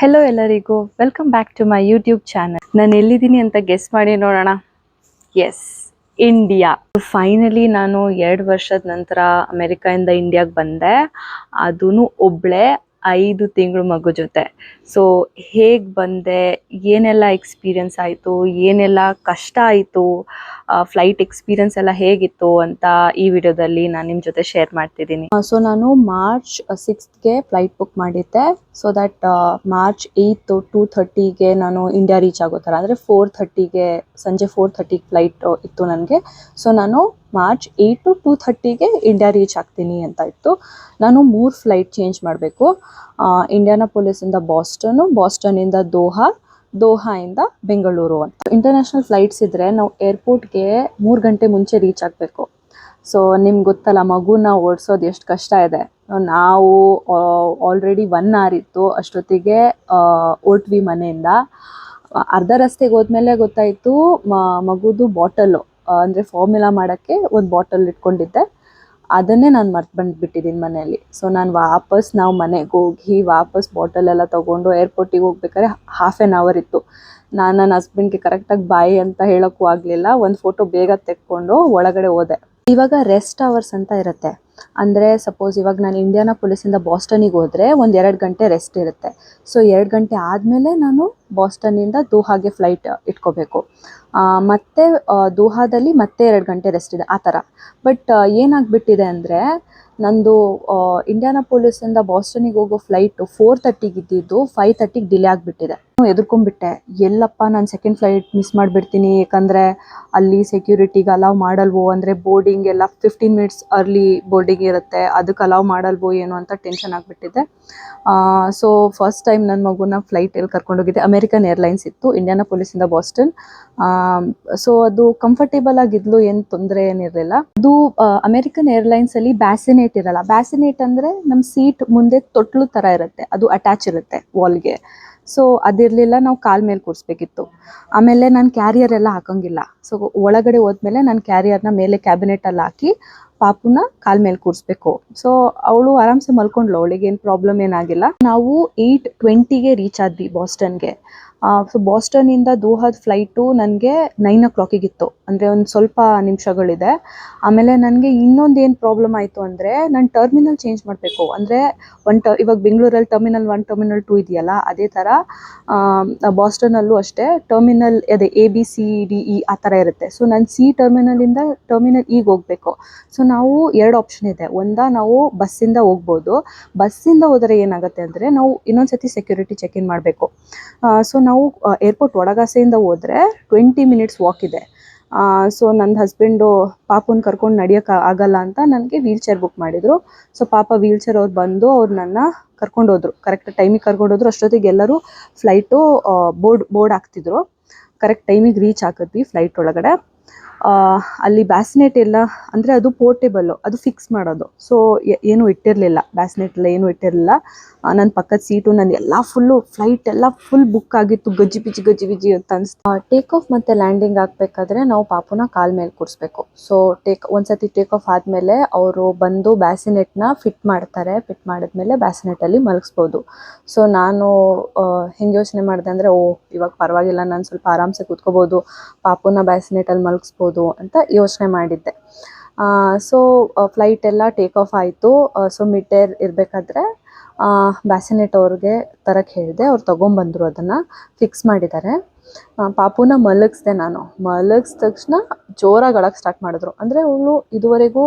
Hello ಎಲ್ಲರಿಗೂ. Welcome back to my YouTube channel ನಾನು ಎಲ್ಲಿದ್ದೀನಿ ಅಂತ ಗೆಸ್ ಮಾಡಿ ನೋಡೋಣ. ಎಸ್ ಇಂಡಿಯಾ ಫೈನಲಿ ನಾನು ಎರಡು ವರ್ಷದ ನಂತರ ಅಮೆರಿಕಾಯಿಂದ ಇಂಡಿಯಾಗೆ ಬಂದೆ. ಅದೂ ಒಬ್ಳೆ ಐದು ತಿಂಗಳು ಮಗು ಜೊತೆ. ಸೊ ಹೇಗೆ ಬಂದೆ, ಏನೆಲ್ಲ ಎಕ್ಸ್ಪೀರಿಯನ್ಸ್ ಆಯಿತು, ಏನೆಲ್ಲ ಕಷ್ಟ ಆಯಿತು ಫ್ಲೈಟ್ ಎಕ್ಸ್ಪೀರಿಯನ್ಸ್ ಎಲ್ಲ ಹೇಗಿತ್ತು ಅಂತ ಈ ವಿಡಿಯೋದಲ್ಲಿ ನಾನು ನಿಮ್ಮ ಜೊತೆ ಶೇರ್ ಮಾಡ್ತಿದ್ದೀನಿ. ಸೊ ನಾನು ಮಾರ್ಚ್ ಸಿಕ್ಸ್ತ್ಗೆ ಫ್ಲೈಟ್ ಬುಕ್ ಮಾಡಿದ್ದೆ. So that March eighth to ಥರ್ಟಿಗೆ ನಾನು ಇಂಡಿಯಾ ರೀಚ್ ಆಗೋ ಥರ. ಅಂದರೆ ಫೋರ್ ಥರ್ಟಿಗೆ ಸಂಜೆ ಫೋರ್ ಥರ್ಟಿಗೆ ಫ್ಲೈಟ್ ಇತ್ತು ನನಗೆ. ಸೊ ನಾನು ಮಾರ್ಚ್ ಏಯ್ಟ್ ಟು ಟೂ ಥರ್ಟಿಗೆ ಇಂಡಿಯಾ ರೀಚ್ ಆಗ್ತೀನಿ ಅಂತ ಇತ್ತು. ನಾನು ಮೂರು ಫ್ಲೈಟ್ ಚೇಂಜ್ ಮಾಡಬೇಕು. ಇಂಡಿಯಾನ ಪೊಲೀಸಿಂದ ಬಾಸ್ಟನು ಬಾಸ್ಟನಿಂದ ದೋಹಾ ದೋಹಾಯಿಂದ ಬೆಂಗಳೂರು ಅಂತ. ಇಂಟರ್ನ್ಯಾಷನಲ್ ಫ್ಲೈಟ್ಸ್ ಇದ್ದರೆ ನಾವು ಏರ್ಪೋರ್ಟ್ಗೆ ಮೂರು ಗಂಟೆ ಮುಂಚೆ ರೀಚ್ ಆಗಬೇಕು. ಸೊ ನಿಮ್ಗೆ ಗೊತ್ತಲ್ಲ, ಮಗುನ ಓಡಿಸೋದು ಎಷ್ಟು ಕಷ್ಟ ಇದೆ. ನಾವು ಆಲ್ರೆಡಿ ಒನ್ ಅವರ್ ಇತ್ತು ಅಷ್ಟೊತ್ತಿಗೆ ಓಟ್ವಿ ಮನೆಯಿಂದ. ಅರ್ಧ ರಸ್ತೆಗೆ ಹೋದ್ಮೇಲೆ ಗೊತ್ತಾಯಿತು ಮಗುದು ಬಾಟಲು ಅಂದರೆ ಫಾರ್ಮುಲಾ ಮಾಡೋಕ್ಕೆ ಒಂದು ಬಾಟಲ್ ಇಟ್ಕೊಂಡಿದ್ದೆ. ಅದನ್ನೇ ನಾನು ಮರ್ತು ಬಂದುಬಿಟ್ಟಿದ್ದೀನಿ ಮನೆಯಲ್ಲಿ. ಸೊ ನಾನು ವಾಪಸ್ ನಾವು ಮನೆಗೆ ಹೋಗಿ ವಾಪಸ್ ಬಾಟಲ್ ಎಲ್ಲ ತೊಗೊಂಡು ಏರ್ಪೋರ್ಟಿಗೆ ಹೋಗ್ಬೇಕಾದ್ರೆ ಹಾಫ್ ಆ್ಯನ್ ಅವರ್ ಇತ್ತು. ನಾನು ನನ್ನ ಹಸ್ಬೆಂಡ್ಗೆ ಕರೆಕ್ಟಾಗಿ ಬಾಯಿ ಅಂತ ಹೇಳೋಕ್ಕೂ ಆಗಲಿಲ್ಲ. ಒಂದು ಫೋಟೋ ಬೇಗ ತೆಕ್ಕೊಂಡು ಒಳಗಡೆ ಹೋದೆ. ಇವಾಗ ರೆಸ್ಟ್ ಅವರ್ಸ್ ಅಂತ ಇರುತ್ತೆ. ಅಂದರೆ ಸಪೋಸ್ ಇವಾಗ ನಾನು ಇಂಡಿಯಾನ ಪೊಲೀಸಿಂದ ಬಾಸ್ಟನಿಗೆ ಹೋದರೆ ಒಂದು ಎರಡು ಗಂಟೆ ರೆಸ್ಟ್ ಇರುತ್ತೆ. ಸೊ ಎರಡು ಗಂಟೆ ಆದಮೇಲೆ ನಾನು ಬಾಸ್ಟನ್ನಿಂದ ದೋಹಾಗೆ ಫ್ಲೈಟ್ ಇಟ್ಕೋಬೇಕು. ಮತ್ತೆ ದೋಹಾದಲ್ಲಿ ಮತ್ತೆ ಎರಡು ಗಂಟೆ ರೆಸ್ಟ್ ಇದೆ, ಆ ಥರ. ಬಟ್ ಏನಾಗ್ಬಿಟ್ಟಿದೆ ಅಂದರೆ ನಂದು ಇಂಡಿಯಾನ ಪೊಲೀಸಿಂದ ಬಾಸ್ಟನಿಗೆ ಹೋಗೋ ಫ್ಲೈಟು ಫೋರ್ ತರ್ಟಿಗೆ ಇದ್ದಿದ್ದು ಫೈವ್ ತರ್ಟಿಗೆ ಡಿಲೇ ಆಗಿಬಿಟ್ಟಿದೆ. ಎದುರ್ಕೊಂಡ್ಬಿಟ್ಟೆ. ಎಲ್ಲಪ್ಪ, ನಾನು ಸೆಕೆಂಡ್ ಫ್ಲೈಟ್ ಮಿಸ್ ಮಾಡಿಬಿಡ್ತೀನಿ. ಯಾಕಂದರೆ ಅಲ್ಲಿ ಸೆಕ್ಯೂರಿಟಿಗೆ ಅಲೌ ಮಾಡಲ್ವೋ? ಅಂದರೆ ಬೋರ್ಡಿಂಗ್ ಎಲ್ಲ ಫಿಫ್ಟೀನ್ ಮಿನಿಟ್ಸ್ ಅರ್ಲಿ ಬೋರ್ಡಿಂಗ್ ಇರುತ್ತೆ. ಅದಕ್ಕೆ ಅಲೌ ಮಾಡಲ್ವೋ ಏನೋ ಅಂತ ಟೆನ್ಷನ್ ಆಗಿಬಿಟ್ಟಿದೆ. ಸೊ ಫಸ್ಟ್ ಟೈಮ್ ನನ್ನ ಮಗುನ ಫ್ಲೈಟಲ್ಲಿ ಕರ್ಕೊಂಡೋಗಿದ್ದೆ ಅಮೆರಿಕನ್ ಏರ್ಲೈನ್ಸ್ ಇತ್ತು ಇಂಡಿಯಾನ ಪೊಲೀಸಿಂದ ಬಾಸ್ಟನ್ ಸೊ ಅದು ಕಂಫರ್ಟೇಬಲ್ ಆಗಿದ್ಲು, ಏನು ತೊಂದರೆ ಏನಿರಲಿಲ್ಲ ಅದು ಅಮೆರಿಕನ್ ಏರ್ಲೈನ್ಸ್ ಅಲ್ಲಿ ಬ್ಯಾಸಿನೇಟ್ ಇರಲ್ಲ. ಬ್ಯಾಸಿನೇಟ್ ಅಂದ್ರೆ ನಮ್ಮ ಸೀಟ್ ಮುಂದೆ ತೊಟ್ಲು ತರ ಇರುತ್ತೆ. ಅದು ಅಟ್ಯಾಚ್ ಇರುತ್ತೆ ವಾಲ್ಗೆ ಸೊ ಅದಿರಲಿಲ್ಲ, ನಾವು ಕಾಲ್ ಮೇಲೆ ಕೂರಿಸ್ಬೇಕಿತ್ತು. ಆಮೇಲೆ ನಾನು ಕ್ಯಾರಿಯರ್ ಎಲ್ಲ ಹಾಕಂಗಿಲ್ಲ. ಸೊ ಒಳಗಡೆ ಹೋದ್ಮೇಲೆ ನಾನು ಕ್ಯಾರಿಯರ್ನ ಮೇಲೆ ಕ್ಯಾಬಿನೆಟಲ್ಲಿ ಹಾಕಿ ಪಾಪುನ ಕಾಲ್ ಮೇಲೆ ಕೂರಿಸ್ಬೇಕು. ಸೊ ಅವಳು ಆರಾಮ್ಸೆ ಮಲ್ಕೊಂಡ್ಲು ಅವಳಿಗೆ ಏನು ಪ್ರಾಬ್ಲಮ್ ಏನಾಗಿಲ್ಲ. ನಾವು ಏಯ್ಟ್ ಟ್ವೆಂಟಿಗೆ ರೀಚ್ ಆದ್ವಿ ಬಾಸ್ಟನ್ಗೆ ಸೊ ಬಾಸ್ಟನಿಂದ ದೋಹಾದ ಫ್ಲೈಟು ನನಗೆ ನೈನ್ ಓ ಕ್ಲಾಕಿಗಿತ್ತು ಅಂದರೆ ಒಂದು ಸ್ವಲ್ಪ ನಿಮಿಷಗಳಿದೆ. ಆಮೇಲೆ ನನಗೆ ಇನ್ನೊಂದು ಏನು ಪ್ರಾಬ್ಲಮ್ ಆಯಿತು ಅಂದರೆ ನಾನು ಟರ್ಮಿನಲ್ ಚೇಂಜ್ ಮಾಡಬೇಕು. ಅಂದರೆ ಒನ್ ಟ, ಇವಾಗ ಬೆಂಗಳೂರಲ್ಲಿ ಟರ್ಮಿನಲ್ ಒನ್ ಟರ್ಮಿನಲ್ ಟೂ ಇದೆಯಲ್ಲ, ಅದೇ ಥರ ಬಾಸ್ಟನಲ್ಲೂ ಅಷ್ಟೇ ಟರ್ಮಿನಲ್ ಅದೇ A B C D E ಆ ಥರ ಇರುತ್ತೆ. ಸೊ ನಾನು ಸಿ ಟರ್ಮಿನಲಿಂದ ಟರ್ಮಿನಲ್ ಈಗ ಹೋಗಬೇಕು. ಸೊ ನಾವು ಎರಡು ಆಪ್ಷನ್ ಇದೆ. ಒಂದ ನಾವು ಬಸ್ಸಿಂದ ಹೋಗ್ಬೋದು. ಬಸ್ಸಿಂದ ಹೋದರೆ ಏನಾಗುತ್ತೆ ಅಂದರೆ ನಾವು ಇನ್ನೊಂದು ಸತಿ ಸೆಕ್ಯೂರಿಟಿ ಚೆಕ್ ಇನ್ ಮಾಡಬೇಕು ಸೊ ನಾವು ಏರ್ಪೋರ್ಟ್ ಒಳಗಾಸೆಯಿಂದ ಹೋದ್ರೆ ಟ್ವೆಂಟಿ ಮಿನಿಟ್ಸ್ ವಾಕ್ ಇದೆ. ಸೊ ನನ್ನ ಹಸ್ಬೆಂಡು ಪಾಪನ ಕರ್ಕೊಂಡು ನಡೆಯೋಕೆ ಆಗಲ್ಲ ಅಂತ ನನಗೆ ವೀಲ್ ಚೇರ್ ಬುಕ್ ಮಾಡಿದರು. ಸೊ ಪಾಪ ವೀಲ್ ಚೇರ್ ಅವ್ರು ಬಂದು ಅವ್ರು ನನ್ನ ಕರ್ಕೊಂಡೋದ್ರು ಕರೆಕ್ಟ್ ಟೈಮಿಗೆ ಕರ್ಕೊಂಡೋದ್ರು ಅಷ್ಟೊತ್ತಿಗೆ ಎಲ್ಲರೂ ಫ್ಲೈಟು ಬೋರ್ಡ್ ಬೋರ್ಡ್ ಹಾಕ್ತಿದ್ರು. ಕರೆಕ್ಟ್ ಟೈಮಿಗೆ ರೀಚ್ ಆಗಿದ್ವಿ ಫ್ಲೈಟ್ ಒಳಗಡೆ. ಅಲ್ಲಿ ಬ್ಯಾಸ್ನೆಟ್ ಎಲ್ಲ ಅಂದರೆ ಅದು ಪೋರ್ಟೇಬಲ್ಲು ಅದು ಫಿಕ್ಸ್ ಮಾಡೋದು. ಸೊ ಏನು ಇಟ್ಟಿರಲಿಲ್ಲ. ಬ್ಯಾಸ್ನೆಟ್ ಎಲ್ಲ ಏನು ಇಟ್ಟಿರಲಿಲ್ಲ. ನನ್ನ ಪಕ್ಕದ ಸೀಟು ನನ್ನ ಎಲ್ಲ ಫುಲ್ಲು ಫ್ಲೈಟ್ ಎಲ್ಲ ಫುಲ್ ಬುಕ್ ಆಗಿತ್ತು. ಗಜ್ಜಿ ಬಿಜಿ ಗಜ್ಜಿ ಬಿಜಿ ಅಂತ ಅನಿಸ್ತು. ಟೇಕ್ ಆಫ್ ಮತ್ತು ಲ್ಯಾಂಡಿಂಗ್ ಆಗಬೇಕಾದ್ರೆ ನಾವು ಪಾಪುನ ಕಾಲ್ ಮೇಲೆ ಕೂರಿಸ್ಬೇಕು. ಸೊ ಟೇಕ್ ಒಂದ್ಸತಿ ಟೇಕ್ ಆಫ್ ಆದಮೇಲೆ ಅವರು ಬಂದು ಬ್ಯಾಸಿನೆಟ್ನ ಫಿಟ್ ಮಾಡ್ತಾರೆ. ಫಿಟ್ ಮಾಡಿದ್ಮೇಲೆ ಬ್ಯಾಸಿನೆಟಲ್ಲಿ ಮಲಗಿಸ್ಬೋದು. ಸೊ ನಾನು ಹೆಂಗೆ ಯೋಚನೆ ಮಾಡಿದೆ ಅಂದರೆ, ಓ, ಇವಾಗ ಪರವಾಗಿಲ್ಲ, ನಾನು ಸ್ವಲ್ಪ ಆರಾಮ್ಸೆ ಕೂತ್ಕೋಬೋದು. ಪಾಪುನ ಬ್ಯಾಸಿನೆಟಲ್ಲಿ ಮಲಗಿಸ್ಬೋದು. ಅಂತ ಯೋಚನೆ ಮಾಡಿದ್ದೆ. ಸೊ ಫ್ಲೈಟ್ ಎಲ್ಲ ಟೇಕ್ ಆಫ್ ಆಯಿತು. ಸೊ ಮಿಡ್ ಏರ್ ಇರಬೇಕಾದ್ರೆ ಬ್ಯಾಸಿನೆಟ್ ಅವ್ರಿಗೆ ತರಕ್ಕೆ ಹೇಳಿದೆ. ಅವ್ರು ತೊಗೊಂಬಂದರು ಅದನ್ನು ಫಿಕ್ಸ್ ಮಾಡಿದ್ದಾರೆ. ಪಾಪುನ ಮಲಗಿಸ್ದೆ ನಾನು. ಮಲಗ್ಸ್ ತಕ್ಷಣ ಜೋರಾಗಿ ಅಳಕ್ಕೆ ಸ್ಟಾರ್ಟ್ ಮಾಡಿದ್ರು. ಅಂದರೆ ಅವಳು ಇದುವರೆಗೂ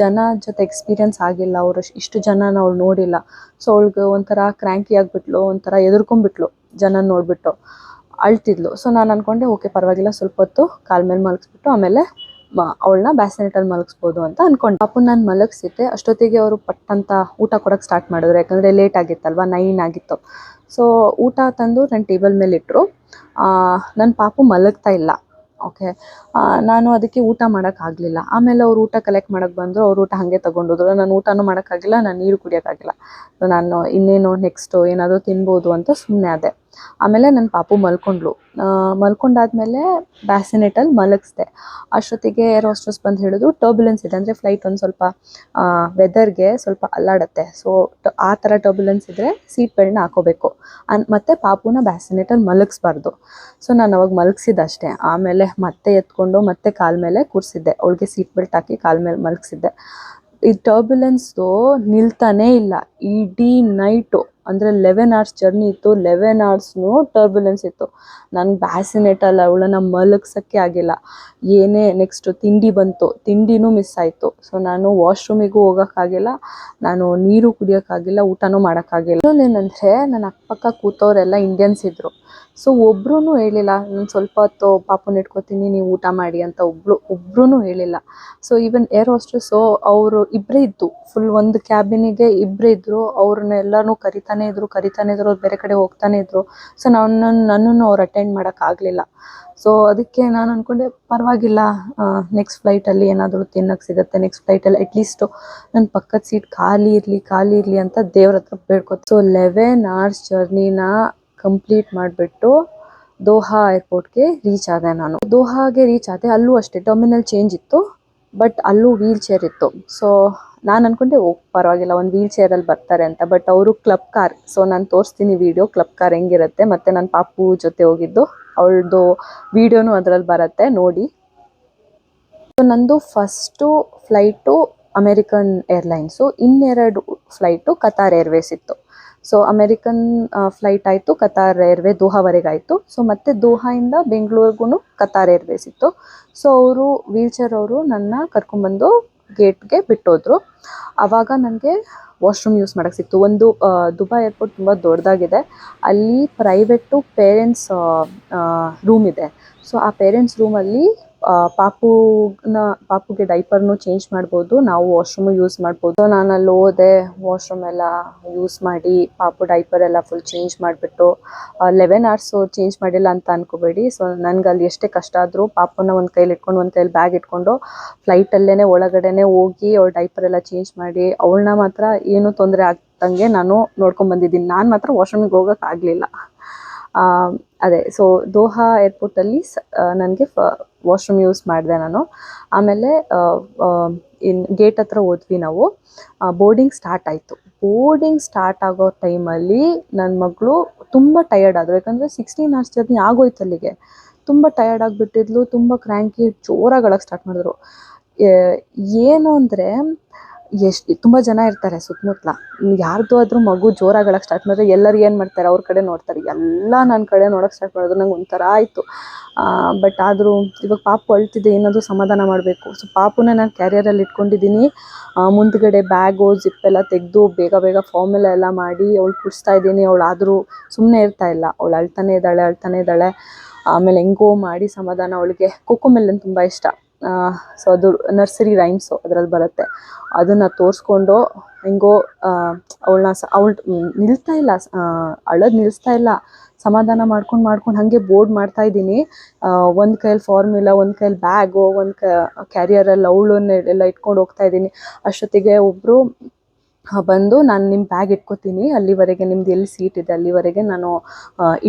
ಜನ ಜೊತೆ ಎಕ್ಸ್ಪೀರಿಯನ್ಸ್ ಆಗಿಲ್ಲ. ಅವರು ಇಷ್ಟು ಜನನ ಅವಳು ನೋಡಿಲ್ಲ. ಸೊ ಅವಳಿಗೆ ಒಂಥರ ಕ್ರ್ಯಾಂಕಿ ಆಗಿಬಿಟ್ಲು, ಒಂಥರ ಎದುರ್ಕೊಂಡ್ಬಿಟ್ಲು ಜನ ನೋಡಿಬಿಟ್ಟು. ಅಳ್ತಿದ್ಲು. ಸೊ ನಾನು ಅನ್ಕೊಂಡೆ, ಓಕೆ, ಪರವಾಗಿಲ್ಲ, ಸ್ವಲ್ಪ ಹೊತ್ತು ಕಾಲ್ ಮೇಲೆ ಮಲಗಿಸ್ಬಿಟ್ಟು ಆಮೇಲೆ ಅವಳನ್ನ ಬ್ಯಾಸಿನೆಟಲ್ಲಿ ಮಲಗಿಸ್ಬೋದು ಅಂತ ಅನ್ಕೊಂಡೆ. ಪಾಪು ನಾನು ಮಲಗಿಸಿದ್ದೆ. ಅಷ್ಟೊತ್ತಿಗೆ ಅವರು ಪಟ್ಟಂತ ಊಟ ಕೊಡೋಕ್ಕೆ ಸ್ಟಾರ್ಟ್ ಮಾಡಿದ್ರು. ಯಾಕಂದರೆ ಲೇಟ್ ಆಗಿತ್ತಲ್ವ ನೈನ್ ಆಗಿತ್ತು. ಸೊ ಊಟ ತಂದು ನನ್ನ ಟೇಬಲ್ ಮೇಲೆ ಇಟ್ಟರು ನನ್ನ ಪಾಪು ಮಲಗ್ತಾ ಇಲ್ಲ. ಓಕೆ ನಾನು ಅದಕ್ಕೆ ಊಟ ಮಾಡೋಕ್ಕಾಗಲಿಲ್ಲ ಆಮೇಲೆ ಅವ್ರು ಊಟ ಕಲೆಕ್ಟ್ ಮಾಡೋಕ್ಕೆ ಬಂದರು. ಅವ್ರು ಊಟ ಹಾಗೆ ತೊಗೊಂಡೋದ್ರು. ನಾನು ಊಟನೂ ಮಾಡೋಕ್ಕಾಗಿಲ್ಲ ನಾನು ನೀರು ಕುಡಿಯೋಕ್ಕಾಗಿಲ್ಲ ನಾನು ಇನ್ನೇನು ನೆಕ್ಸ್ಟು ಏನಾದರೂ ತಿನ್ಬೋದು ಅಂತ ಸುಮ್ಮನೆ ಆದೆ. ಆಮೇಲೆ ನನ್ನ ಪಾಪು ಮಲ್ಕೊಂಡ್ಲು ಆ, ಮಲ್ಕೊಂಡಾದ್ಮೇಲೆ ಬ್ಯಾಸಿನೇಟಲ್ಲಿ ಮಲಗಿಸ್ದೆ. ಅಷ್ಟೊತ್ತಿಗೆ ಏರ್ ಹೋಸ್ಟಸ್ ಬಂದು ಹೇಳಿದ್ರು ಟರ್ಬುಲೆನ್ಸ್ ಇದೆ. ಅಂದರೆ ಫ್ಲೈಟ್ ಒಂದು ಸ್ವಲ್ಪ ವೆದರ್ಗೆ ಸ್ವಲ್ಪ ಅಲ್ಲಾಡುತ್ತೆ. ಸೊ ಆ ಥರ ಟರ್ಬುಲೆನ್ಸ್ ಇದ್ದರೆ ಸೀಟ್ ಬೆಲ್ಟ್ನ ಹಾಕೋಬೇಕು. ಅನ್ ಮತ್ತು ಪಾಪುನ ಬ್ಯಾಸಿನೇಟಲ್ಲಿ ಮಲಗಿಸ್ಬಾರ್ದು. ಸೊ ನಾನು ಅವಾಗ ಮಲಗಿಸಿದ್ದೆ ಅಷ್ಟೇ ಆಮೇಲೆ ಮತ್ತೆ ಎತ್ಕೊಂಡು ಮತ್ತೆ ಕಾಲ ಮೇಲೆ ಕೂರಿಸಿದ್ದೆ. ಅವಳಿಗೆ ಸೀಟ್ ಬೆಲ್ಟ್ ಹಾಕಿ ಕಾಲ ಮೇಲೆ ಮಲಗಿಸಿದ್ದೆ. ಈ ಟರ್ಬುಲೆನ್ಸ್ದು ನಿಲ್ತಾನೇ ಇಲ್ಲ. ಇಡೀ ನೈಟು ಅಂದರೆ ಲೆವೆನ್ ಅವರ್ಸ್ ಜರ್ನಿ ಇತ್ತು ಲೆವೆನ್ ಅವರ್ಸ್ನು ಟರ್ಬುಲೆನ್ಸ್ ಇತ್ತು. ನನಗೆ ಅಲ್ಲ, ಅವಳನ್ನ ಮಲಗ್ಸೋಕ್ಕೆ ಆಗಿಲ್ಲ. ಏನೇ ನೆಕ್ಸ್ಟು ತಿಂಡಿ ಬಂತು, ತಿಂಡಿನೂ ಮಿಸ್ ಆಯಿತು. ಸೊ ನಾನು ವಾಶ್ರೂಮಿಗೂ ಹೋಗೋಕ್ಕಾಗಿಲ್ಲ, ನಾನು ನೀರು ಕುಡಿಯೋಕ್ಕಾಗಿಲ್ಲ, ಊಟನೂ ಮಾಡೋಕ್ಕಾಗಿಲ್ಲ. ಇನ್ನೊಂದೇನೆಂದರೆ ನನ್ನ ಅಕ್ಕಪಕ್ಕ ಕೂತವರೆಲ್ಲ ಇಂಡಿಯನ್ಸ್ ಇದ್ದರು ಸೊ ಒಬ್ರೂ ಹೇಳಿಲ್ಲ, ನಾನು ಸ್ವಲ್ಪ ಹೊತ್ತು ಪಾಪುನ ಇಟ್ಕೋತೀನಿ, ನೀವು ಊಟ ಮಾಡಿ ಅಂತ ಒಬ್ಳು ಒಬ್ರೂ ಹೇಳಿಲ್ಲ. ಸೊ ಈವನ್ ಏರ್ ಹೋಸ್ಟೆಸ್ಸು ಅವರು ಇಬ್ಬರೇ ಇದ್ದು. ಫುಲ್ ಒಂದು ಕ್ಯಾಬಿನಿಗೆ ಇಬ್ಬರೇ ಇದ್ದರು ಅವ್ರನ್ನ ಎಲ್ಲನೂ ಕರಿತಾನೆ ಇದ್ರು ಕರಿತಾನೆ ಇದ್ರು, ಅವ್ರು ಬೇರೆ ಕಡೆ ಹೋಗ್ತಾನೆ ಇದ್ರು. ಸೊ ನನ್ನ ನನ್ನನ್ನು ಅವ್ರು ಅಟೆಂಡ್ ಮಾಡೋಕ್ಕಾಗಲಿಲ್ಲ ಸೊ ಅದಕ್ಕೆ ನಾನು ಅನ್ಕೊಂಡೆ, ಪರವಾಗಿಲ್ಲ ನೆಕ್ಸ್ಟ್ ಫ್ಲೈಟಲ್ಲಿ ಏನಾದರೂ ತಿನ್ನಕ್ಕೆ ಸಿಗುತ್ತೆ ನೆಕ್ಸ್ಟ್ ಫ್ಲೈಟಲ್ಲಿ ಅಟ್ಲೀಸ್ಟ್ ನನ್ನ ಪಕ್ಕದ ಸೀಟ್ ಖಾಲಿ ಇರಲಿ ಖಾಲಿ ಇರಲಿ ಅಂತ ದೇವ್ರ ಹತ್ರ ಬೇಡ್ಕೊತ. ಸೊ ಲೆವೆನ್ ಅವರ್ಸ್ ಜರ್ನಿನ ಕಂಪ್ಲೀಟ್ ಮಾಡಿಬಿಟ್ಟು ದೋಹಾ ಏರ್ಪೋರ್ಟ್ಗೆ ರೀಚ್ ಆದೆ ನಾನು. ದೋಹಾಗೆ ರೀಚ್ ಆದೆ, ಅಲ್ಲೂ ಅಷ್ಟೇ ಟರ್ಮಿನಲ್ ಚೇಂಜ್ ಇತ್ತು ಬಟ್ ಅಲ್ಲೂ ವೀಲ್ ಚೇರ್ ಇತ್ತು. ಸೊ ನಾನು ಅನ್ಕೊಂಡೆ, ಓ, ಪರವಾಗಿಲ್ಲ, ಒಂದು ವೀಲ್ ಚೇರಲ್ಲಿ ಬರ್ತಾರೆ ಅಂತ. ಬಟ್ ಅವರು ಕ್ಲಬ್ ಕಾರ್ ಸೊ ನಾನು ತೋರಿಸ್ತೀನಿ ವೀಡಿಯೋ ಕ್ಲಬ್ ಕಾರ್ ಹೆಂಗಿರುತ್ತೆ. ಮತ್ತು ನನ್ನ ಪಾಪು ಜೊತೆ ಹೋಗಿದ್ದು, ಅವಳದು ವಿಡಿಯೋನು ಅದರಲ್ಲಿ ಬರುತ್ತೆ, ನೋಡಿ. ಸೊ ನಂದು ಫಸ್ಟು ಫ್ಲೈಟು ಅಮೇರಿಕನ್ ಏರ್ಲೈನ್ಸು ಇನ್ನೆರಡು ಫ್ಲೈಟು ಕತಾರ್ ಏರ್ವೇಸ್ ಇತ್ತು. ಸೊ ಅಮೇರಿಕನ್ ಫ್ಲೈಟ್ ಆಯಿತು ಕತಾರ್ ಏರ್ವೇ ದೋಹಾವರೆಗೆ ಆಯಿತು. ಸೊ ಮತ್ತೆ ದೋಹಾಯಿಂದ ಬೆಂಗಳೂರಿಗೂ ಕತಾರ್ ಏರ್ವೇಸ್ ಇತ್ತು. ಸೊ ಅವರು ವೀಲ್ಚೇರ್ ಅವರು ನನ್ನ ಕರ್ಕೊಂಬಂದು ಗೇಟ್ಗೆ ಬಿಟ್ಟೋದ್ರು. ಆವಾಗ ನನಗೆ ವಾಶ್ರೂಮ್ ಯೂಸ್ ಮಾಡೋಕ್ಕೆ ಸಿಕ್ತು. ಒಂದು ದುಬೈ ಏರ್ಪೋರ್ಟ್ ತುಂಬ ದೊಡ್ಡದಾಗಿದೆ. ಅಲ್ಲಿ ಪ್ರೈವೇಟು ಪೇರೆಂಟ್ಸ್ ರೂಮ್ ಇದೆ. ಸೊ ಆ ಪೇರೆಂಟ್ಸ್ ರೂಮಲ್ಲಿ ಪಾಪುನ, ಪಾಪುಗೆ ಡೈಪರ್ನು ಚೇಂಜ್ ಮಾಡ್ಬೋದು, ನಾವು ವಾಶ್ರೂಮು ಯೂಸ್ ಮಾಡ್ಬೋದು. ನಾನು ಅಲ್ಲಿ ಹೋದೆ ವಾಶ್ರೂಮ್ ಎಲ್ಲ ಯೂಸ್ ಮಾಡಿ, ಪಾಪು ಡೈಪರ್ ಎಲ್ಲ ಫುಲ್ ಚೇಂಜ್ ಮಾಡಿಬಿಟ್ಟು ಲೆವೆನ್ ಅವರ್ಸು ಚೇಂಜ್ ಮಾಡಿಲ್ಲ ಅಂತ ಅನ್ಕೋಬೇಡಿ. ಸೊ ನನಗೆ ಅಲ್ಲಿ ಎಷ್ಟೇ ಕಷ್ಟ ಆದರೂ ಪಾಪುನ ಒಂದು ಕೈಲಿ ಇಟ್ಕೊಂಡು, ಒಂದು ಕೈಲಿ ಬ್ಯಾಗ್ ಇಟ್ಕೊಂಡು ಫ್ಲೈಟಲ್ಲೇ ಒಳಗಡೆನೆ ಹೋಗಿ ಅವ್ರ ಡೈಪರ್ ಎಲ್ಲ ಚೇಂಜ್ ಮಾಡಿ, ಅವಳನ್ನ ಮಾತ್ರ ಏನೂ ತೊಂದರೆ ಆಗ್ದಂಗೆ ನಾನು ನೋಡ್ಕೊಂಡ್ ಬಂದಿದ್ದೀನಿ. ನಾನು ಮಾತ್ರ ವಾಶ್ರೂಮಿಗೆ ಹೋಗೋಕೆ ಆಗಲಿಲ್ಲ. ಅದೇ ಸೊ ದೋಹಾ ಏರ್ಪೋರ್ಟಲ್ಲಿ ನನಗೆ ಫ ವಾಶ್ರೂಮ್ ಯೂಸ್ ಮಾಡಿದೆ ನಾನು. ಆಮೇಲೆ ಇನ್ ಗೇಟ್ ಹತ್ರ ಹೋದ್ವಿ ನಾವು. ಬೋರ್ಡಿಂಗ್ ಸ್ಟಾರ್ಟ್ ಆಯಿತು. ಬೋರ್ಡಿಂಗ್ ಸ್ಟಾರ್ಟ್ ಆಗೋ ಟೈಮಲ್ಲಿ ನನ್ನ ಮಗಳು ತುಂಬ ಟಯರ್ಡ್ ಆದರು. ಯಾಕಂದರೆ ಸಿಕ್ಸ್ಟೀನ್ ಅವರ್ಸ್ ಜರ್ನಿ ಆಗೋಯ್ತು ಅಲ್ಲಿಗೆ. ತುಂಬ ಟಯರ್ಡ್ ಆಗಿಬಿಟ್ಟಿದ್ಲು, ತುಂಬ ಕ್ರ್ಯಾಂಕಿ ಜೋರಾಗಿ ಸ್ಟಾರ್ಟ್ ಮಾಡಿದ್ರು. ಏನು ಅಂದರೆ ಎಷ್ಟು ತುಂಬ ಜನ ಇರ್ತಾರೆ ಸುತ್ತಮುತ್ತಲ ಯಾರ್ದು ಆದರೂ ಮಗು ಜೋರಾಗಿ ಸ್ಟಾರ್ಟ್ ಮಾಡಿದ್ರೆ ಎಲ್ಲರೂ ಏನು ಮಾಡ್ತಾರೆ? ಅವ್ರ ಕಡೆ ನೋಡ್ತಾರೆ. ಎಲ್ಲ ನನ್ನ ಕಡೆ ನೋಡೋಕೆ ಸ್ಟಾರ್ಟ್ ಮಾಡಿದ್ರು ನಂಗೆ ಒಂಥರ ಆಯಿತು. ಬಟ್ ಆದರೂ ಇವಾಗ ಪಾಪು ಅಳ್ತಿದ್ದೆ ಏನಾದರೂ ಸಮಾಧಾನ ಮಾಡಬೇಕು. ಸೊ ಪಾಪುನ ನಾನು ಕ್ಯಾರಿಯರಲ್ಲಿ ಇಟ್ಕೊಂಡಿದ್ದೀನಿ. ಮುಂದ್ಗಡೆ ಬ್ಯಾಗು ಜಿಪ್ಪೆಲ್ಲ ತೆಗೆದು ಬೇಗ ಬೇಗ ಫಾರ್ಮೆಲ್ಲ ಎಲ್ಲ ಮಾಡಿ ಅವಳು ಕುಡಿಸ್ತಾ ಇದ್ದೀನಿ. ಅವಳು ಸುಮ್ಮನೆ ಇರ್ತಾ ಇಲ್ಲ. ಅವಳು ಅಳ್ತಾನೆ ಇದ್ದಾಳೆ ಅಳ್ತಾನೆ ಇದ್ದಾಳೆ. ಆಮೇಲೆ ಹೆಂಗೋ ಮಾಡಿ ಸಮಾಧಾನ ಅವಳಿಗೆ. ಕೊಕ್ಕೋ ತುಂಬಾ ತುಂಬ ಇಷ್ಟ. ಸೊ ಅದು ನರ್ಸರಿ ರೈಮ್ಸು ಅದರಲ್ಲಿ ಬರುತ್ತೆ. ಅದನ್ನು ತೋರಿಸ್ಕೊಂಡು ಹೆಂಗೋ ಅವಳನ್ನ ಸ, ಅವಳು ನಿಲ್ತಾ ಇಲ್ಲ ಅಳೋದು ನಿಲ್ಲಿಸ್ತಾ ಇಲ್ಲ. ಸಮಾಧಾನ ಮಾಡ್ಕೊಂಡು ಮಾಡ್ಕೊಂಡು ಹಾಗೆ ಬೋರ್ಡ್ ಮಾಡ್ತಾ ಇದ್ದೀನಿ. ಒಂದು ಕೈಯಲ್ಲಿ ಫಾರ್ಮುಲಾ ಒಂದು ಕೈಯಲ್ಲಿ ಬ್ಯಾಗು ಒಂದು ಕ್ಯಾರಿಯರಲ್ಲಿ ಅವಳನ್ನ ಎಲ್ಲ ಇಟ್ಕೊಂಡು ಹೋಗ್ತಾ ಇದ್ದೀನಿ. ಅಷ್ಟೊತ್ತಿಗೆ ಒಬ್ಬರು ಬಂದು ನಾನು ನಿಮ್ಮ ಬ್ಯಾಗ್ ಇಟ್ಕೋತೀನಿ. ಅಲ್ಲಿವರೆಗೆ ನಿಮ್ದು ಎಲ್ಲಿ ಸೀಟ್ ಇದೆ, ಅಲ್ಲಿವರೆಗೆ ನಾನು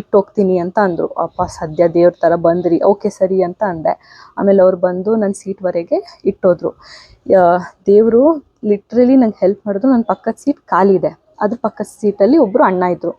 ಇಟ್ಟೋಗ್ತೀನಿ ಅಂತ ಅಂದರು. ಅಪ್ಪ, ಸದ್ಯ ದೇವ್ರ ಥರ ಬಂದ್ರಿ. ಓಕೆ, ಸರಿ ಅಂತ ಅಂದೆ. ಆಮೇಲೆ ಅವ್ರು ಬಂದು ನನ್ನ ಸೀಟ್ವರೆಗೆ ಇಟ್ಟೋದ್ರು. ದೇವರು ಲಿಟ್ರಲಿ ನಂಗೆ ಹೆಲ್ಪ್ ಮಾಡಿದ್ರು. ನನ್ನ ಪಕ್ಕದ ಸೀಟ್ ಖಾಲಿ ಇದೆ ಅದ್ರ ಪಕ್ಕದ ಸೀಟಲ್ಲಿ ಒಬ್ಬರು ಅಣ್ಣ ಇದ್ದರು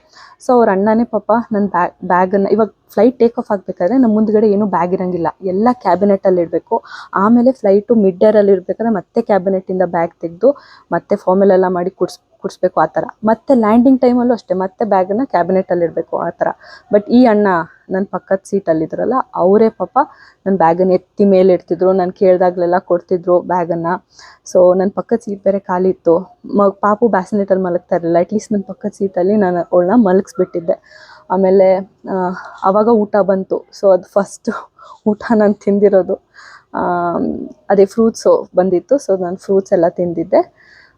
ಸೊ ಅವ್ರ ಅಣ್ಣನೇ ಪಾಪ ನನ್ನ ಬ್ಯಾಗ್ ಬ್ಯಾಗನ್ನು, ಇವಾಗ ಫ್ಲೈಟ್ ಟೇಕ್ ಆಫ್ ಆಗಬೇಕಾದ್ರೆ ನಮ್ಮ ಮುಂದ್ಗಡೆ ಏನೂ ಬ್ಯಾಗ್ ಇರಂಗಿಲ್ಲ. ಎಲ್ಲ ಕ್ಯಾಬಿನೆಟಲ್ಲಿ ಇಡಬೇಕು. ಆಮೇಲೆ ಫ್ಲೈಟು ಮಿಡ್ ಏರಲ್ಲಿ ಇರಬೇಕಾದ್ರೆ ಮತ್ತೆ ಕ್ಯಾಬಿನೆಟ್ಟಿಂದ ಬ್ಯಾಗ್ ತೆಗೆದು ಮತ್ತೆ ಫಾರ್ಮೆಲ್ಲ ಮಾಡಿ ಕುಡ್ಸ್ ಕುಡಿಸ್ಬೇಕು ಆ ಥರ. ಮತ್ತೆ ಲ್ಯಾಂಡಿಂಗ್ ಟೈಮಲ್ಲೂ ಅಷ್ಟೇ ಮತ್ತೆ ಬ್ಯಾಗನ್ನು ಕ್ಯಾಬಿನೆಟಲ್ಲಿ ಇಡಬೇಕು ಆ ಥರ. ಬಟ್ ಈ ಅಣ್ಣ ನನ್ನ ಪಕ್ಕದ ಸೀಟಲ್ಲಿದ್ರಲ್ಲ ಅವರೇ ಪಾಪ ನನ್ನ ಬ್ಯಾಗನ್ನು ಎತ್ತಿ ಮೇಲೆ ಇಡ್ತಿದ್ರು ನಾನು ಕೇಳಿದಾಗಲೆಲ್ಲ ಕೊಡ್ತಿದ್ರು ಬ್ಯಾಗನ್ನು ಸೊ ನನ್ನ ಪಕ್ಕದ ಸೀಟ್ ಬೇರೆ ಖಾಲಿ ಇತ್ತು. ಮ ಪಾಪು ಬ್ಯಾಸಿನೇಟಲ್ಲಿ ಮಲಗ್ತಾ ಇರಲಿಲ್ಲ. ಅಟ್ಲೀಸ್ಟ್ ನನ್ನ ಪಕ್ಕದ ಸೀಟಲ್ಲಿ ನಾನು ಅವಳನ್ನ ಮಲಗಿಸ್ಬಿಟ್ಟಿದ್ದೆ. ಆಮೇಲೆ ಆ, ಆವಾಗ ಊಟ ಬಂತು. ಸೊ ಅದು ಫಸ್ಟು ಊಟ ನಾನು ತಿಂದಿರೋದು. ಅದೇ ಫ್ರೂಟ್ಸು ಬಂದಿತ್ತು. ಸೊ ನಾನು ಫ್ರೂಟ್ಸ್ ಎಲ್ಲ ತಿಂದಿದ್ದೆ.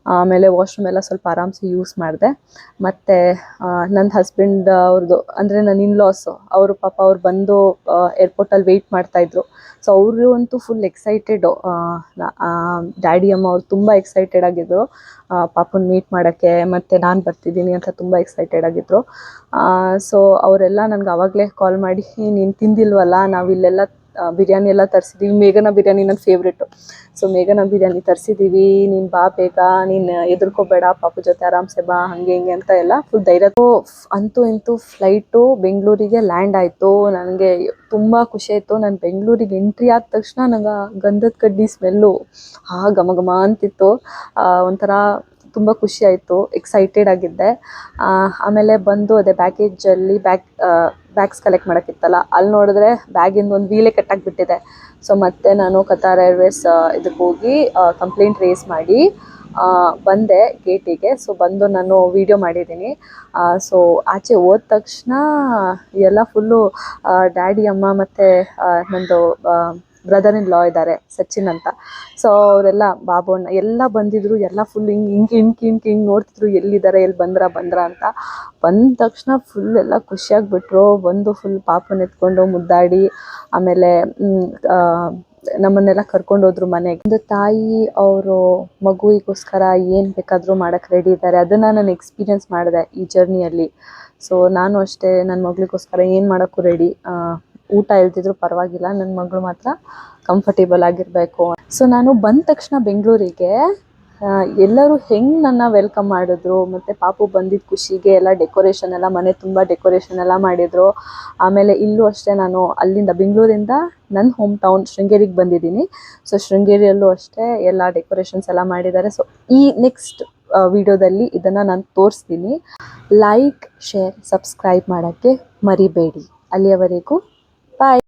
ಆಮೇಲೆ ವಾಶ್ರೂಮ್ ಎಲ್ಲ ಸ್ವಲ್ಪ ಆರಾಮ್ಸಿ ಯೂಸ್ ಮಾಡಿದೆ. ಮತ್ತು ನನ್ನ ಹಸ್ಬೆಂಡ್ ಅವ್ರದ್ದು ಅಂದರೆ ನನ್ನ ಇನ್ಲಾಸು ಅವರು ಪಾಪ ಅವ್ರು ಬಂದು ಏರ್ಪೋರ್ಟಲ್ಲಿ ವೆಯ್ಟ್ ಮಾಡ್ತಾಯಿದ್ರು ಸೊ ಅವರು ಅಂತೂ ಫುಲ್ ಎಕ್ಸೈಟೆಡು ಡ್ಯಾಡಿ ಅಮ್ಮ ಅವ್ರು ತುಂಬ ಎಕ್ಸೈಟೆಡ್ ಆಗಿದ್ರು. ಪಾಪನ ಮೀಟ್ ಮಾಡೋಕ್ಕೆ ಮತ್ತು ನಾನು ಬರ್ತಿದ್ದೀನಿ ಅಂತ ತುಂಬ ಎಕ್ಸೈಟೆಡ್ ಆಗಿದ್ರು. ಸೊ ಅವರೆಲ್ಲ ನನಗೆ ಆವಾಗಲೇ ಕಾಲ್ ಮಾಡಿ ನೀನು ತಿಂದಿಲ್ವಲ್ಲ? ನಾವಿಲ್ಲೆಲ್ಲ ಆ, ಬಿರಿಯಾನಿ ಎಲ್ಲ ತರಿಸಿದ್ದೀವಿ ಮೇಘನ ಬಿರಿಯಾನಿ ನನ್ನ ಫೇವ್ರೇಟು ಸೊ ಮೇಘನ ಬಿರಿಯಾನಿ ತರಿಸಿದ್ದೀವಿ ನೀನು ಬಾ ಬೇಗ. ನೀನು ಎದುರ್ಕೋಬೇಡ ಪಾಪು ಜೊತೆ ಆರಾಮ್ಸೆ ಬಾ. ಹಂಗೆ ಹಿಂಗೆ ಅಂತ ಎಲ್ಲ ಫುಲ್ ಧೈರ್ಯ. ಅಂತೂ ಇಂತೂ ಫ್ಲೈಟು ಬೆಂಗಳೂರಿಗೆ ಲ್ಯಾಂಡ್ ಆಯಿತು. ನನಗೆ ತುಂಬ ಖುಷಿ ಆಯಿತು. ನಾನು ಬೆಂಗಳೂರಿಗೆ ಎಂಟ್ರಿ ಆದ ತಕ್ಷಣ ನಂಗೆ ಗಂಧದ ಕಡ್ಡಿ ಸ್ಮೆಲ್ಲು ಆ ಘಮ ಘಮ ಅಂತಿತ್ತು. ಒಂಥರ ತುಂಬ ಖುಷಿ ಆಯಿತು. ಎಕ್ಸೈಟೆಡ್ ಆಗಿದ್ದೆ. ಆಮೇಲೆ ಬಂದು ಅದೇ ಪ್ಯಾಕೇಜಲ್ಲಿ ಬ್ಯಾಗ್ ಬ್ಯಾಗ್ಸ್ ಕಲೆಕ್ಟ್ ಮಾಡೋಕ್ಕಿತ್ತಲ್ಲ. ಅಲ್ಲಿ ನೋಡಿದ್ರೆ ಬ್ಯಾಗಿಂದು ಒಂದು ವೀಲೇ ಕಟ್ಟಾಗಿಬಿಟ್ಟಿದೆ ಸೊ ಮತ್ತೆ ನಾನು ಕತಾರ್ ಏರ್ವೇಸ್ ಇದಕ್ಕೆ ಹೋಗಿ ಕಂಪ್ಲೇಂಟ್ ರೇಸ್ ಮಾಡಿ ಬಂದೆ ಗೇಟಿಗೆ ಸೊ ಬಂದು ನಾನು ವೀಡಿಯೋ ಮಾಡಿದ್ದೀನಿ. ಸೊ ಆಚೆ ಹೋದ ತಕ್ಷಣ ಎಲ್ಲ ಫುಲ್ಲು ಡ್ಯಾಡಿ ಅಮ್ಮ ಮತ್ತು ನಂದು ಬ್ರದರ್ ಇನ್ ಲಾ ಇದ್ದಾರೆ, ಸಚಿನ್ ಅಂತ. ಸೊ ಅವರೆಲ್ಲ ಅಣ್ಣ ಎಲ್ಲ ಬಂದಿದ್ರು, ಎಲ್ಲ ಫುಲ್ ಹಿಂಗೆ ಹಿಂಗೆ ಹಿಂಗೆ ಹಿಂಗೆ ಹಿಂಗೆ ನೋಡ್ತಿದ್ರು, ಎಲ್ಲಿದ್ದಾರೆ, ಎಲ್ಲಿ ಬಂದ್ರ ಬಂದ್ರ ಅಂತ. ಬಂದ ತಕ್ಷಣ ಫುಲ್ ಎಲ್ಲ ಖುಷಿಯಾಗ್ಬಿಟ್ರು. ಬಂದು ಫುಲ್ ಪಾಪನ ಎತ್ಕೊಂಡು ಮುದ್ದಾಡಿ, ಆಮೇಲೆ ನಮ್ಮನ್ನೆಲ್ಲ ಕರ್ಕೊಂಡು ಹೋದ್ರು ಮನೆಗೆ. ಒಂದು ತಾಯಿ, ಅವರು ಮಗುವಿಗೋಸ್ಕರ ಏನು ಬೇಕಾದರೂ ಮಾಡೋಕ್ಕೆ ರೆಡಿ ಇದ್ದಾರೆ. ಅದನ್ನು ನಾನು ಎಕ್ಸ್ಪೀರಿಯನ್ಸ್ ಮಾಡಿದೆ ಈ ಜರ್ನಿಯಲ್ಲಿ ಸೊ ನಾನು ಅಷ್ಟೇ ನನ್ನ ಮಗಳಿಗೋಸ್ಕರ ಏನು ಮಾಡೋಕ್ಕೂ ರೆಡಿ ಊಟ ಇಲ್ದಿದ್ರು ಪರವಾಗಿಲ್ಲ ನನ್ನ ಮಗಳು ಮಾತ್ರ ಕಂಫರ್ಟೇಬಲ್ ಆಗಿರಬೇಕು. ಸೊ ನಾನು ಬಂದ ತಕ್ಷಣ ಬೆಂಗಳೂರಿಗೆ ಎಲ್ಲರೂ ಹೆಂಗೆ ನನ್ನ ವೆಲ್ಕಮ್ ಮಾಡಿದ್ರು, ಮತ್ತು ಪಾಪು ಬಂದಿದ್ದ ಖುಷಿಗೆ ಎಲ್ಲ ಡೆಕೋರೇಷನ್ ಎಲ್ಲ, ಮನೆ ತುಂಬ ಡೆಕೋರೇಷನ್ ಎಲ್ಲ ಮಾಡಿದರು. ಆಮೇಲೆ ಇಲ್ಲೂ ಅಷ್ಟೇ ನಾನು ಅಲ್ಲಿಂದ ಬೆಂಗಳೂರಿಂದ ನನ್ನ ಹೋಮ್ ಟೌನ್ ಶೃಂಗೇರಿಗೆ ಬಂದಿದ್ದೀನಿ. ಸೊ ಶೃಂಗೇರಿಯಲ್ಲೂ ಅಷ್ಟೇ ಎಲ್ಲ ಡೆಕೋರೇಷನ್ಸ್ ಎಲ್ಲ ಮಾಡಿದ್ದಾರೆ. ಸೊ ಈ ನೆಕ್ಸ್ಟ್ ವಿಡಿಯೋದಲ್ಲಿ ಇದನ್ನು ನಾನು ತೋರಿಸ್ತೀನಿ. ಲೈಕ್ ಶೇರ್ ಸಬ್ಸ್ಕ್ರೈಬ್ ಮಾಡೋಕ್ಕೆ ಮರಿಬೇಡಿ. ಅಲ್ಲಿಯವರೆಗೂ ಬಾಯ್